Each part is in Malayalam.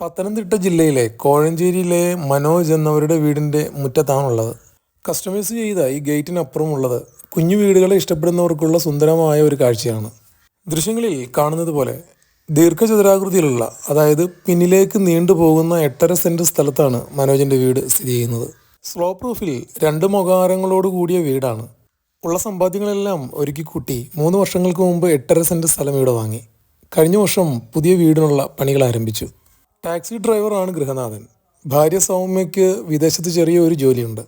പത്തനംതിട്ട ജില്ലയിലെ കോഴഞ്ചേരിയിലെ മനോജ് എന്നവരുടെ വീടിന്റെ മുറ്റത്താണുള്ളത് കസ്റ്റമൈസ് ചെയ്ത ഈ ഗേറ്റിനപ്പുറമുള്ളത് കുഞ്ഞു വീടുകളെ ഇഷ്ടപ്പെടുന്നവർക്കുള്ള സുന്ദരമായ ഒരു കാഴ്ചയാണ്. ദൃശ്യങ്ങളിൽ കാണുന്നത് പോലെ ദീർഘചതുരാകൃതിയിലുള്ള അതായത് പിന്നിലേക്ക് നീണ്ടുപോകുന്ന എട്ടര സെന്റ് സ്ഥലത്താണ് മനോജിന്റെ വീട് സ്ഥിതി ചെയ്യുന്നത്. സ്ലോ പ്രൂഫിൽ രണ്ട് മുഖാരങ്ങളോട് കൂടിയ വീടാണ്. ഉള്ള സമ്പാദ്യങ്ങളെല്ലാം ഒരുക്കി കൂട്ടി മൂന്ന് വർഷങ്ങൾക്ക് മുമ്പ് എട്ടര സെന്റ് സ്ഥലം ഇവിടെ വാങ്ങി. കഴിഞ്ഞ വർഷം പുതിയ വീടിനുള്ള പണികൾ ആരംഭിച്ചു. ടാക്സി ഡ്രൈവറാണ് ഗൃഹനാഥൻ. ഭാര്യ സൗമ്യയ്ക്ക് വിദേശത്ത് ചെറിയ ഒരു ജോലിയുണ്ട്.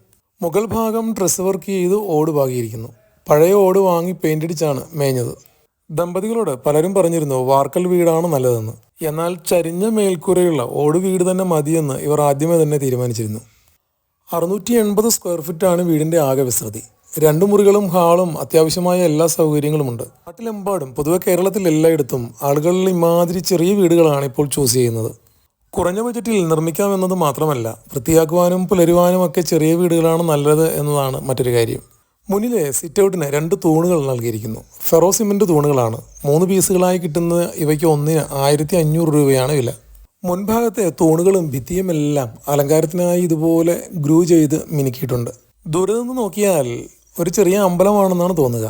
മുകൾ ഭാഗം ഡ്രസ് വർക്ക് ചെയ്ത് ഓട് പാകിയിരിക്കുന്നു. പഴയ ഓട് വാങ്ങി പെയിന്റ് അടിച്ചാണ് മേഞ്ഞത്. ദമ്പതികളോട് പലരും പറഞ്ഞിരുന്നു വാർക്കൽ വീടാണ് നല്ലതെന്ന്. എന്നാൽ ചരിഞ്ഞ മേൽക്കൂരയുള്ള ഓട് വീട് തന്നെ മതിയെന്ന് ഇവർ ആദ്യമേ തന്നെ തീരുമാനിച്ചിരുന്നു. അറുന്നൂറ്റി എൺപത് സ്ക്വയർ ഫീറ്റാണ് വീടിന്റെ ആകെ വിസ്തൃതി. രണ്ട് മുറികളും ഹാളും അത്യാവശ്യമായ എല്ലാ സൗകര്യങ്ങളുമുണ്ട്. നാട്ടിലെമ്പാടും പൊതുവെ കേരളത്തിൽ എല്ലായിടത്തും ആളുകളിൽ ഇമാതിരി ചെറിയ വീടുകളാണ് ഇപ്പോൾ ചൂസ് ചെയ്യുന്നത്. കുറഞ്ഞ ബജറ്റിൽ നിർമ്മിക്കാമെന്നത് മാത്രമല്ല വൃത്തിയാക്കുവാനും പുലരുവാനും ഒക്കെ ചെറിയ വീടുകളാണ് നല്ലത് എന്നതാണ് മറ്റൊരു കാര്യം. മുന്നിലെ സിറ്റൗട്ടിന് രണ്ട് തൂണുകൾ നൽകിയിരിക്കുന്നു. ഫെറോ സിമെന്റ് തൂണുകളാണ്. മൂന്ന് പീസുകളായി കിട്ടുന്ന ഇവയ്ക്ക് ഒന്നിന് ആയിരത്തി അഞ്ഞൂറ് രൂപയാണ് വില. മുൻഭാഗത്തെ തൂണുകളും ഭിത്തിയുമെല്ലാം അലങ്കാരത്തിനായി ഇതുപോലെ ഗ്രൂ ചെയ്ത് മിനുക്കിയിട്ടുണ്ട്. ദൂരെ നിന്ന് നോക്കിയാൽ ഒരു ചെറിയ അമ്പലമാണെന്നാണ് തോന്നുക.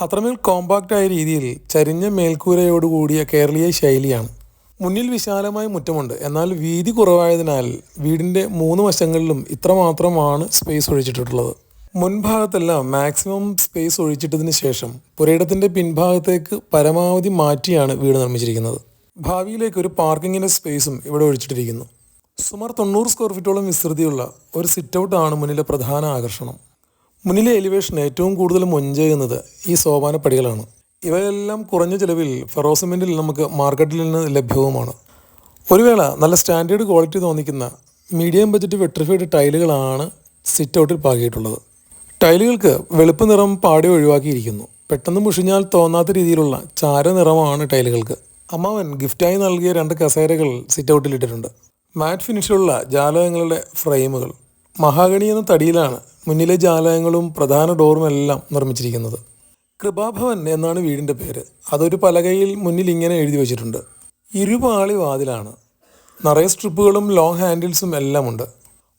അത്രമേൽ കോമ്പാക്റ്റായ രീതിയിൽ ചരിഞ്ഞ മേൽക്കൂരയോടുകൂടിയ കേരളീയ ശൈലിയാണ്. മുന്നിൽ വിശാലമായ മുറ്റമുണ്ട്. എന്നാൽ വീതി കുറവായതിനാൽ വീടിന്റെ മൂന്ന് വശങ്ങളിലും ഇത്രമാത്രമാണ് സ്പേസ് ഒഴിച്ചിട്ടുള്ളത്. മുൻഭാഗത്തെല്ലാം മാക്സിമം സ്പേസ് ഒഴിച്ചിട്ടതിന് ശേഷം പുരയിടത്തിന്റെ പിൻഭാഗത്തേക്ക് പരമാവധി മാറ്റിയാണ് വീട് നിർമ്മിച്ചിരിക്കുന്നത്. ഭാവിയിലേക്ക് ഒരു പാർക്കിങ്ങിന്റെ സ്പേസും ഇവിടെ ഒഴിച്ചിട്ടിരിക്കുന്നു. സുമാർ തൊണ്ണൂറ് സ്ക്വയർ ഫീറ്റോളം വിസ്തൃതിയുള്ള ഒരു സിറ്റ് ഔട്ടാണ് മുന്നിലെ പ്രധാന ആകർഷണം. മുന്നിലെ എലിവേഷൻ ഏറ്റവും കൂടുതൽ മൊഞ്ചേകുന്നത് ഈ സോപാന പടികളാണ് ഇവയെല്ലാം കുറഞ്ഞ ചിലവിൽ ഫെറോസിമെന്റിൽ നമുക്ക് മാർക്കറ്റിൽ നിന്ന് ലഭ്യവുമാണ്. ഒരു വേള നല്ല സ്റ്റാൻഡേർഡ് ക്വാളിറ്റി തോന്നിക്കുന്ന മീഡിയം ബജറ്റ് വെട്രിഫൈഡ് ടൈലുകളാണ് സിറ്റ് ഔട്ടിൽ പാകിയിട്ടുള്ളത്. ടൈലുകൾക്ക് വെളുപ്പ് നിറം പാടി ഒഴിവാക്കിയിരിക്കുന്നു. പെട്ടെന്ന് മുഷിഞ്ഞാൽ തോന്നാത്ത രീതിയിലുള്ള ചാര നിറമാണ് ടൈലുകൾക്ക്. അമ്മാവൻ ഗിഫ്റ്റായി നൽകിയ രണ്ട് കസേരകൾ സിറ്റ് ഔട്ടിൽ ഇട്ടിട്ടുണ്ട്. മാറ്റ് ഫിനിഷിലുള്ള ജാലകങ്ങളുടെ ഫ്രെയിമുകൾ. മഹാഗണി എന്ന തടിയിലാണ് മുന്നിലെ ജാലകങ്ങളും പ്രധാന ഡോറും എല്ലാം നിർമ്മിച്ചിരിക്കുന്നത്. കൃപാഭവൻ എന്നാണ് വീടിന്റെ പേര്. അതൊരു പലകയിൽ മുന്നിൽ ഇങ്ങനെ എഴുതി വെച്ചിട്ടുണ്ട്. ഇരുപാളി വാതിലാണ്. നിറയെ സ്ട്രിപ്പുകളും ലോങ് ഹാൻഡിൽസും എല്ലാം ഉണ്ട്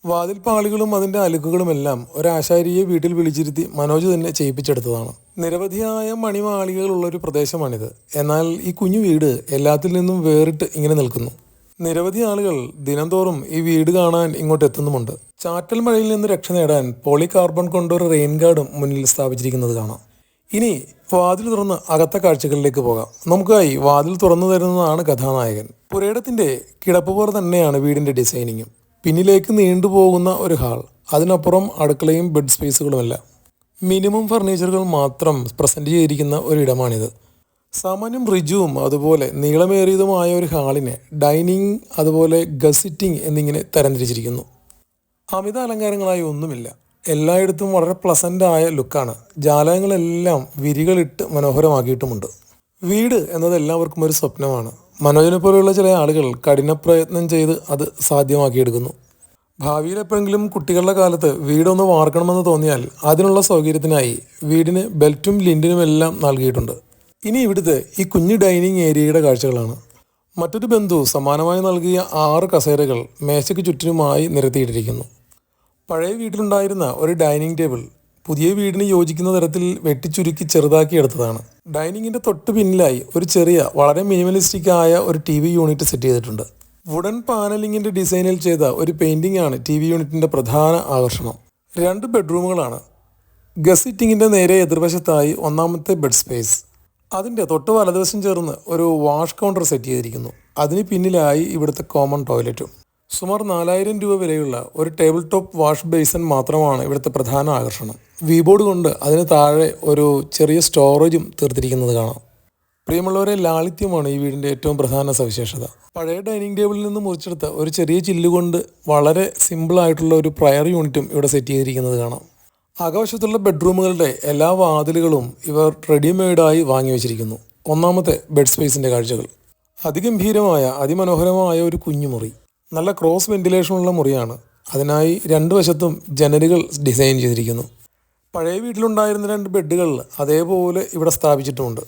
വാതിൽ പാളികളും അതിന്റെ അലുക്കുകളും എല്ലാം ഒരാശാരിയെ വീട്ടിൽ വിളിച്ചിരുത്തി മനോജ് തന്നെ ചെയ്യിപ്പിച്ചെടുത്തതാണ്. നിരവധിയായ മണിമാളികകളുള്ള ഒരു പ്രദേശമാണിത്. എന്നാൽ ഈ കുഞ്ഞു വീട് എല്ലാത്തിൽ നിന്നും വേറിട്ട് ഇങ്ങനെ നിൽക്കുന്നു. നിരവധി ആളുകൾ ദിനംതോറും ഈ വീട് കാണാൻ ഇങ്ങോട്ട് എത്തുന്നുമുണ്ട്. ചാറ്റൽ മഴയിൽ നിന്ന് രക്ഷ നേടാൻ പോളികാർബൺ കൊണ്ടൊരു റെയിൻ ഗാർഡും മുന്നിൽ സ്ഥാപിച്ചിരിക്കുന്നത് കാണാം. ഇനി വാതിൽ തുറന്ന് അകത്ത കാഴ്ചകളിലേക്ക് പോകാം. നമുക്കായി വാതിൽ തുറന്നു തരുന്നതാണ് കഥാനായകൻ. പുരയിടത്തിന്റെ കിടപ്പ് പോലെ തന്നെയാണ് വീടിന്റെ ഡിസൈനിങ്ങും. പിന്നിലേക്ക് നീണ്ടുപോകുന്ന ഒരു ഹാൾ അതിനപ്പുറം അടുക്കളയും ബെഡ് സ്പേസുകളുമല്ല. മിനിമം ഫർണിച്ചറുകൾ മാത്രം പ്രസന്റ് ചെയ്തിരിക്കുന്ന ഒരിടമാണിത് സാമാന്യം റിജുവും അതുപോലെ നീളമേറിയതുമായ ഒരു ഹാളിനെ ഡൈനിങ് അതുപോലെ ഗസിറ്റിംഗ് എന്നിങ്ങനെ തരംതിരിച്ചിരിക്കുന്നു. അമിത അലങ്കാരങ്ങളായി ഒന്നുമില്ല. എല്ലായിടത്തും വളരെ പ്ലസന്റ് ആയ ലുക്കാണ് ജാലകങ്ങളെല്ലാം വിരികളിട്ട് മനോഹരമാക്കിയിട്ടുമുണ്ട്. വീട് എന്നത് എല്ലാവർക്കും ഒരു സ്വപ്നമാണ്. മനോജനെ പോലെയുള്ള ചില ആളുകൾ കഠിന പ്രയത്നം ചെയ്ത് അത് സാധ്യമാക്കിയെടുക്കുന്നു. ഭാവിയിൽ എപ്പോഴെങ്കിലും കുട്ടികളുടെ കാലത്ത് വീടൊന്ന് വാർക്കണമെന്ന് തോന്നിയാൽ അതിനുള്ള സൗകര്യത്തിനായി വീടിന് ബെൽറ്റും ലിൻഡിനും എല്ലാം നൽകിയിട്ടുണ്ട്. ഇനി ഇവിടുത്തെ ഈ കുഞ്ഞു ഡൈനിങ് ഏരിയയുടെ കാഴ്ചകളാണ്. മറ്റൊരു ബന്ധു സമാനമായി നൽകിയ ആറ് കസേരകൾ മേശയ്ക്ക് ചുറ്റിനുമായി നിരത്തിയിട്ടിരിക്കുന്നു. പഴയ വീട്ടിലുണ്ടായിരുന്ന ഒരു ഡൈനിങ് ടേബിൾ പുതിയ വീടിന് യോജിക്കുന്ന തരത്തിൽ വെട്ടിച്ചുരുക്കി ചെറുതാക്കി എടുത്തതാണ്. ഡൈനിങ്ങിന്റെ തൊട്ട് പിന്നിലായി ഒരു ചെറിയ വളരെ മിനിമലിസ്റ്റിക് ആയ ഒരു ടി വി യൂണിറ്റ് സെറ്റ് ചെയ്തിട്ടുണ്ട്. വുഡൻ പാനലിങ്ങിന്റെ ഡിസൈനിൽ ചെയ്ത ഒരു പെയിന്റിംഗ് ആണ് ടി വി യൂണിറ്റിന്റെ പ്രധാന ആകർഷണം. രണ്ട് ബെഡ്റൂമുകളാണ്. ഗസിറ്റിങ്ങിന്റെ നേരെ എതിർവശത്തായി ഒന്നാമത്തെ ബെഡ് സ്പേസ്. അതിന്റെ തൊട്ട് വലതുവശം ചേർന്ന് ഒരു വാഷ് കൗണ്ടർ സെറ്റ് ചെയ്തിരിക്കുന്നു. അതിന് പിന്നിലായി ഇവിടുത്തെ കോമൺ ടോയ്ലറ്റും. സുമാർ നാലായിരം രൂപ വിലയുള്ള ഒരു ടേബിൾ ടോപ്പ് വാഷ് ബേസൻ മാത്രമാണ് ഇവിടുത്തെ പ്രധാന ആകർഷണം. വി ബോർഡ് കൊണ്ട് അതിന് താഴെ ഒരു ചെറിയ സ്റ്റോറേജും തീർത്തിരിക്കുന്നത് കാണാം. പ്രിയമുള്ളവരെ ലാളിത്യമാണ് ഈ വീടിന്റെ ഏറ്റവും പ്രധാന സവിശേഷത. പഴയ ഡൈനിങ് ടേബിളിൽ നിന്ന് മുറിച്ചെടുത്ത ഒരു ചെറിയ ചില്ലുകൊണ്ട് വളരെ സിമ്പിളായിട്ടുള്ള ഒരു പ്രയർ യൂണിറ്റും ഇവിടെ സെറ്റ് ചെയ്തിരിക്കുന്നത് കാണാം. അകവശത്തുള്ള ബെഡ്റൂമുകളുടെ എല്ലാ വാതിലുകളും ഇവർ റെഡിമെയ്ഡായി വാങ്ങി വെച്ചിരിക്കുന്നു. ഒന്നാമത്തെ ബെഡ് സ്പേസിന്റെ കാഴ്ചകൾ. അതിഗംഭീരമായ അതിമനോഹരമായ ഒരു കുഞ്ഞുമുറി. നല്ല ക്രോസ് വെന്റിലേഷനുള്ള മുറിയാണ്. അതിനായി രണ്ട് വശത്തും ജനലുകൾ ഡിസൈൻ ചെയ്തിരിക്കുന്നു. പഴയ വീട്ടിലുണ്ടായിരുന്ന രണ്ട് ബെഡുകൾ അതേപോലെ ഇവിടെ സ്ഥാപിച്ചിട്ടുമുണ്ട്.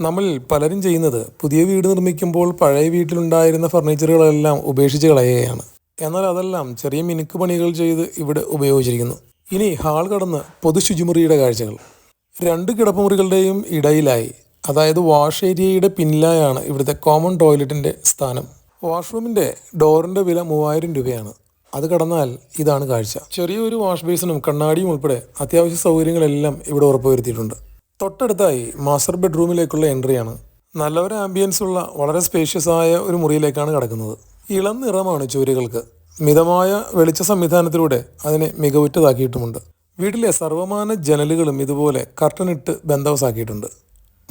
നമ്മൾ പലരും ചെയ്യുന്നത് പുതിയ വീട് നിർമ്മിക്കുമ്പോൾ പഴയ വീട്ടിലുണ്ടായിരുന്ന ഫർണിച്ചറുകളെല്ലാം ഉപേക്ഷിച്ച് കളയുകയാണ്. എന്നാൽ അതെല്ലാം ചെറിയ മിനുക്ക് പണികൾ ചെയ്ത് ഇവിടെ ഉപയോഗിച്ചിരിക്കുന്നു. ഇനി ഹാൾ കടന്ന് പൊതു ശുചിമുറിയുടെ കാഴ്ചകൾ. രണ്ട് കിടപ്പുമുറികളുടെയും ഇടയിലായി അതായത് വാഷ് ഏരിയയുടെ പിന്നിലായാണ് ഇവിടുത്തെ കോമൺ ടോയ്ലറ്റിന്റെ സ്ഥാനം. വാഷ്റൂമിന്റെ ഡോറിന്റെ വില മൂവായിരം രൂപയാണ്. അത് കടന്നാൽ ഇതാണ് കാഴ്ച. ചെറിയൊരു വാഷ് ബേസിനും കണ്ണാടിയും ഉൾപ്പെടെ അത്യാവശ്യ സൗകര്യങ്ങളെല്ലാം ഇവിടെ ഉറപ്പുവരുത്തിയിട്ടുണ്ട്. തൊട്ടടുത്തായി മാസ്റ്റർ ബെഡ്റൂമിലേക്കുള്ള എൻട്രിയാണ്. നല്ലൊരു ആംബിയൻസ് ഉള്ള വളരെ സ്പേഷ്യസ് ആയ ഒരു മുറിയിലേക്കാണ് കിടക്കുന്നത്. ഇളം നിറമാണ് ചുവരുകൾക്ക്. മിതമായ വെളിച്ച സംവിധാനത്തിലൂടെ അതിനെ മികവുറ്റതാക്കിയിട്ടുമുണ്ട്. വീട്ടിലെ സർവമാന ജനലുകളും ഇതുപോലെ കർട്ടൻ ഇട്ട് ബന്ധവസാക്കിയിട്ടുണ്ട്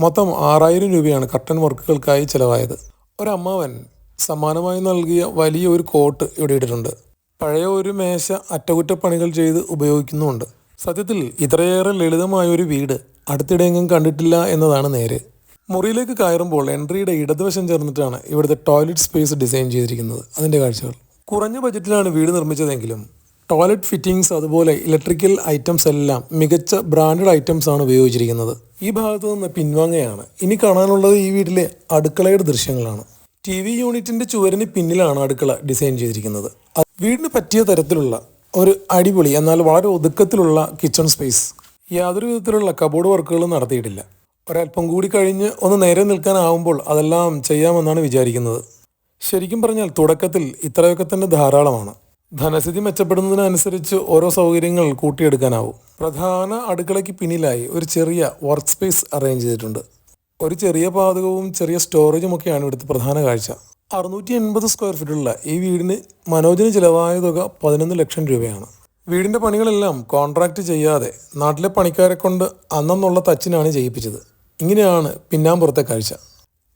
മൊത്തം ആറായിരം രൂപയാണ് കർട്ടൻ വർക്കുകൾക്കായി ചിലവായത്. ഒരമ്മാവൻ സമ്മാനമായി നൽകിയ വലിയ ഒരു കോട്ട് ഇവിടെ ഇട്ടിട്ടുണ്ട്. പഴയ ഒരു മേശ അറ്റകുറ്റപ്പണികൾ ചെയ്ത് ഉപയോഗിക്കുന്നുമുണ്ട്. സത്യത്തിൽ ഇത്രയേറെ ലളിതമായ ഒരു വീട് അടുത്തിടെയെങ്കിലും കണ്ടിട്ടില്ല എന്നതാണ് നേര്. മുറിയിലേക്ക് കയറുമ്പോൾ എൻട്രിയുടെ ഇടതുവശം ചേർന്നിട്ടാണ് ഇവിടുത്തെ ടോയ്ലറ്റ് സ്പേസ് ഡിസൈൻ ചെയ്തിരിക്കുന്നത്. അതിന്റെ കാഴ്ചകൾ. കുറഞ്ഞ ബജറ്റിലാണ് വീട് നിർമ്മിച്ചതെങ്കിലും ടോയ്ലറ്റ് ഫിറ്റിംഗ്സ് അതുപോലെ ഇലക്ട്രിക്കൽ ഐറ്റംസ് എല്ലാം മികച്ച ബ്രാൻഡഡ് ഐറ്റംസ് ആണ് ഉപയോഗിച്ചിരിക്കുന്നത്. ഈ ഭാഗത്ത് നിന്ന് പിൻവാങ്ങയാണ്. ഇനി കാണാനുള്ളത് ഈ വീട്ടിലെ അടുക്കളയുടെ ദൃശ്യങ്ങളാണ്. ടി വി യൂണിറ്റിന്റെ ചുവരിന് പിന്നിലാണ് അടുക്കള ഡിസൈൻ ചെയ്തിരിക്കുന്നത്. വീടിന് പറ്റിയ തരത്തിലുള്ള ഒരു അടിപൊളി എന്നാൽ വളരെ ഒതുക്കത്തിലുള്ള കിച്ചൺ സ്പേസ് യാതൊരു വിധത്തിലുള്ള കബോർഡ് വർക്കുകളും നടത്തിയിട്ടില്ല. ഒരല്പം കൂടി കഴിഞ്ഞ് ഒന്ന് നേരെ നിൽക്കാനാവുമ്പോൾ അതെല്ലാം ചെയ്യാമെന്നാണ് വിചാരിക്കുന്നത്. ശരിക്കും പറഞ്ഞാൽ തുടക്കത്തിൽ ഇത്രയൊക്കെ തന്നെ ധാരാളമാണ്. ധനസ്ഥിതി മെച്ചപ്പെടുന്നതിനനുസരിച്ച് ഓരോ സൗകര്യങ്ങൾ കൂട്ടിയെടുക്കാനാവും. പ്രധാന അടുക്കളയ്ക്ക് പിന്നിലായി ഒരു ചെറിയ വർക്ക് സ്പേസ് അറേഞ്ച് ചെയ്തിട്ടുണ്ട്. ഒരു ചെറിയ പാതകവും ചെറിയ സ്റ്റോറേജും ഒക്കെയാണ് ഇവിടുത്തെ പ്രധാന കാഴ്ച. അറുന്നൂറ്റി എൺപത് സ്ക്വയർ ഫീറ്റുള്ള ഈ വീടിന് മനോജിന് ചിലവായ തുക പതിനൊന്ന് ലക്ഷം രൂപയാണ്. വീടിന്റെ പണികളെല്ലാം കോൺട്രാക്ട് ചെയ്യാതെ നാട്ടിലെ പണിക്കാരെ കൊണ്ട് അന്നെന്നുള്ള തച്ചിനാണ് ചെയ്യിപ്പിച്ചത്. ഇങ്ങനെയാണ് പിന്നാമ്പുറത്തെ കാഴ്ച.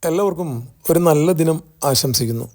എല്ലാവർക്കും ഒരു നല്ല ദിനം ആശംസിക്കുന്നു.